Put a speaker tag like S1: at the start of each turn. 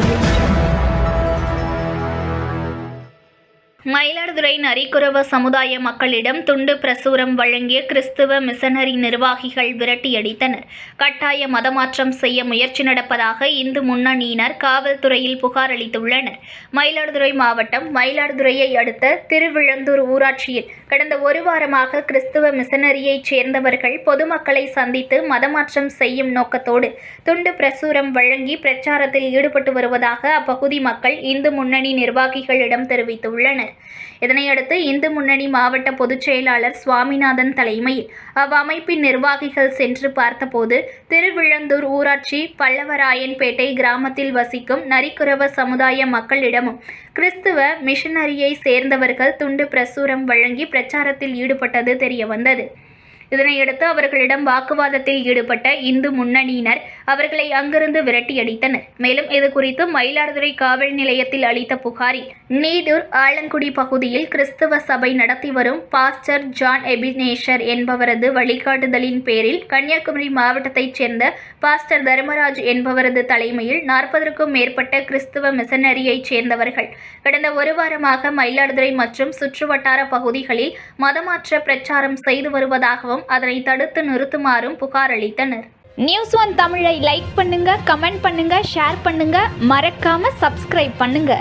S1: audio. Mayiladuthurai நரிக்குறவ சமுதாய மக்களிடம் துண்டு பிரசுரம் வழங்கிய கிறிஸ்துவ மிஷனரி நிர்வாகிகள் விரட்டியடித்தனர். கட்டாய மதமாற்றம் செய்ய முயற்சி நடப்பதாக இந்து முன்னணியினர் காவல்துறையில் புகார் அளித்துள்ளனர். மயிலாடுதுறை மாவட்டம் மயிலாடுதுறையை அடுத்த திருவிழந்தூர் ஊராட்சியில் கடந்த ஒரு வாரமாக கிறிஸ்துவ மிஷனரியைச் சேர்ந்தவர்கள் பொதுமக்களை சந்தித்து மதமாற்றம் செய்யும் நோக்கத்தோடு துண்டு பிரசுரம் வழங்கி பிரச்சாரத்தில் ஈடுபட்டு வருவதாக அப்பகுதி மக்கள் இந்து முன்னணி நிர்வாகிகளிடம் தெரிவித்துள்ளனர். இதனையடுத்து இந்து முன்னணி மாவட்ட பொதுச் செயலாளர் சுவாமிநாதன் தலைமையில் அவ்வமைப்பின் நிர்வாகிகள் சென்று பார்த்தபோது திருவிழந்தூர் ஊராட்சி பல்லவராயன்பேட்டை கிராமத்தில் வசிக்கும் நரிக்குறவ சமுதாய மக்களிடமும் கிறிஸ்துவ மிஷனரியை சேர்ந்தவர்கள் துண்டு பிரசுரம் வழங்கி பிரச்சாரத்தில் ஈடுபட்டது தெரியவந்தது. இதனையடுத்து அவர்களிடம் வாக்குவாதத்தில் ஈடுபட்ட இந்து முன்னணியினர் அவர்களை அங்கிருந்து விரட்டியடித்தனர் மேலும் இது குறித்து மயிலாடுதுறை காவல் நிலையத்தில் அளித்த புகாரில் நீதூர் ஆலங்குடி பகுதியில் கிறிஸ்தவ சபை நடத்தி வரும் பாஸ்டர் ஜான் எபினேஷர் என்பவரது வழிகாட்டுதலின் பேரில் கன்னியாகுமரி மாவட்டத்தைச் சேர்ந்த பாஸ்டர் தர்மராஜ் என்பவரது தலைமையில் நாற்பதற்கும் மேற்பட்ட கிறிஸ்தவ மிஷனரியைச் சேர்ந்தவர்கள். கடந்த ஒரு வாரமாக மயிலாடுதுறை மற்றும் சுற்றுவட்டார பகுதிகளில் மதமாற்ற பிரச்சாரம் செய்து வருவதாகவும் அதனை தடுத்து நிறுத்துமாறும் புகார் அளித்தனர்.
S2: நியூஸ் ஒன் தமிழை லைக் பண்ணுங்க கமெண்ட் பண்ணுங்க ஷேர் பண்ணுங்க. மறக்காம சப்ஸ்கிரைப் பண்ணுங்க.